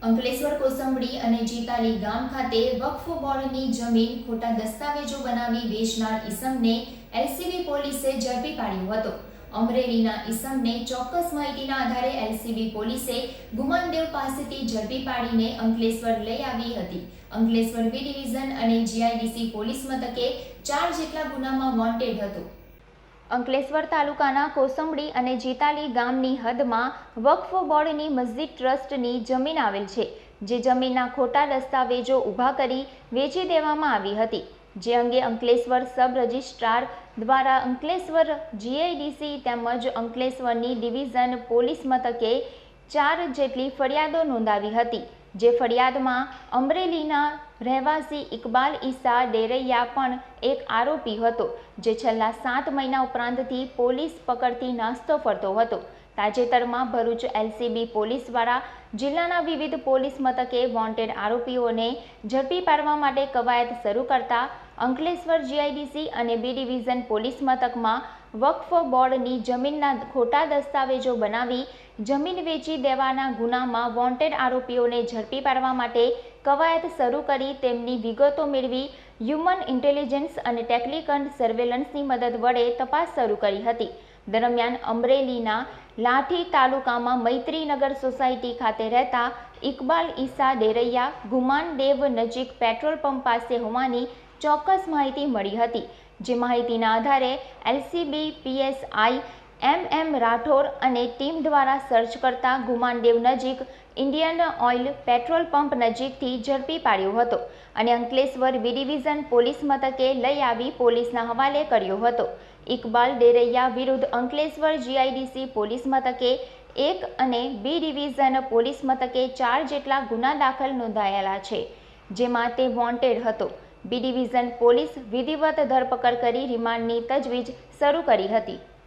અંકલેશ્વર, કોસંબડી અને જીતાલી ગામ ખાતે વકફ બોર્ડની જમીન ખોટા દસ્તાવેજો બનાવી વેચનાર ઈસમને એલસીબી પોલીસે ઝડપી પાડ્યો હતો. અમરેલીના ઈસમને ચોક્કસ માહિતીના આધારે એલસીબી પોલીસે ગુમાનદેવ પાસેથી ઝડપી પાડીને અંકલેશ્વર લઈ આવી હતી. અંકલેશ્વર બી ડિવિઝન અને જીઆઈડીસી પોલીસ મથકે ચાર જેટલા ગુનામાં વોન્ટેડ હતો. અંકલેશ્વર તાલુકાના કોસંબડી અને જીતાલી ગામની હદમાં વક્ફ બોર્ડની મસ્જિદ ટ્રસ્ટની જમીન આવેલ છે, જે જમીનના ખોટા દસ્તાવેજો ઊભા કરી વેચી દેવામાં આવી હતી. જે અંગે અંકલેશ્વર સબ રજિસ્ટ્રાર દ્વારા અંકલેશ્વર જીઆઈડીસી તેમજ અંકલેશ્વરની ડિવિઝન પોલીસ મથકે ચાર જેટલી ફરિયાદો નોંધાવી હતી. જે ફરિયાદમાં અમરેલીના રહેવાસી ઇકબાલ ઈસા ડેરૈયા પણ એક આરોપી હતો, જે છેલ્લા સાત મહિના ઉપરાંતથી પોલીસ પકડતી નાસ્તો ફરતો હતો. તાજેતરમાં ભરૂચ એલસીબી પોલીસ દ્વારા જિલ્લાના વિવિધ પોલીસ મથકે વોન્ટેડ આરોપીઓને ઝડપી પાડવા માટે કવાયત શરૂ કરતા અંકલેશ્વર જીઆઈડીસી અને બી ડિવિઝન પોલીસ મથકમાં વક્ફ બોર્ડની જમીનના ખોટા દસ્તાવેજો બનાવી જમીન વેચી દેવાના ગુનામાં વોન્ટેડ આરોપીઓને ઝડપી પાડવા માટે કવાયત શરૂ કરી તેમની વિગતો મેળવી હ્યુમન ઇન્ટેલિજન્સ અને ટેકનિકલ સર્વેલન્સની મદદ વડે તપાસ શરૂ કરી હતી. દરમિયાન અમરેલીના લાઠી તાલુકામાં મૈત્રીનગર સોસાયટી ખાતે રહેતા ઇકબાલ ઈસા ડેરૈયા ગુમાનદેવ નજીક પેટ્રોલ પંપ પાસે હોવાની ચોક્કસ માહિતી મળી હતી. જે માહિતીના આધારે LCB PSI M M Rathor અને ટીમ દ્વારા સર્ચ કરતા ગુમાનદેવ નજીક ઇન્ડિયન ઓઇલ પેટ્રોલ પંપ નજીકથી ઝડપી પાડ્યો હતો અને અંકલેશ્વર બી ડિવિઝન પોલીસ મથકે લઈ આવી પોલીસના હવાલે કર્યો હતો. ઇકબાલ ડેરૈયા વિરુદ્ધ અંકલેશ્વર જીઆઈડીસી પોલીસ મથકે એક અને બી ડિવિઝન પોલીસ મથકે ચાર જેટલા ગુના દાખલ નોંધાયેલા છે, જેમાં તે વોન્ટેડ હતો. બી ડિવિઝન પોલીસ વિધિવત ધરપકડ કરી રિમાન્ડની તજવીજ શરૂ કરી હતી.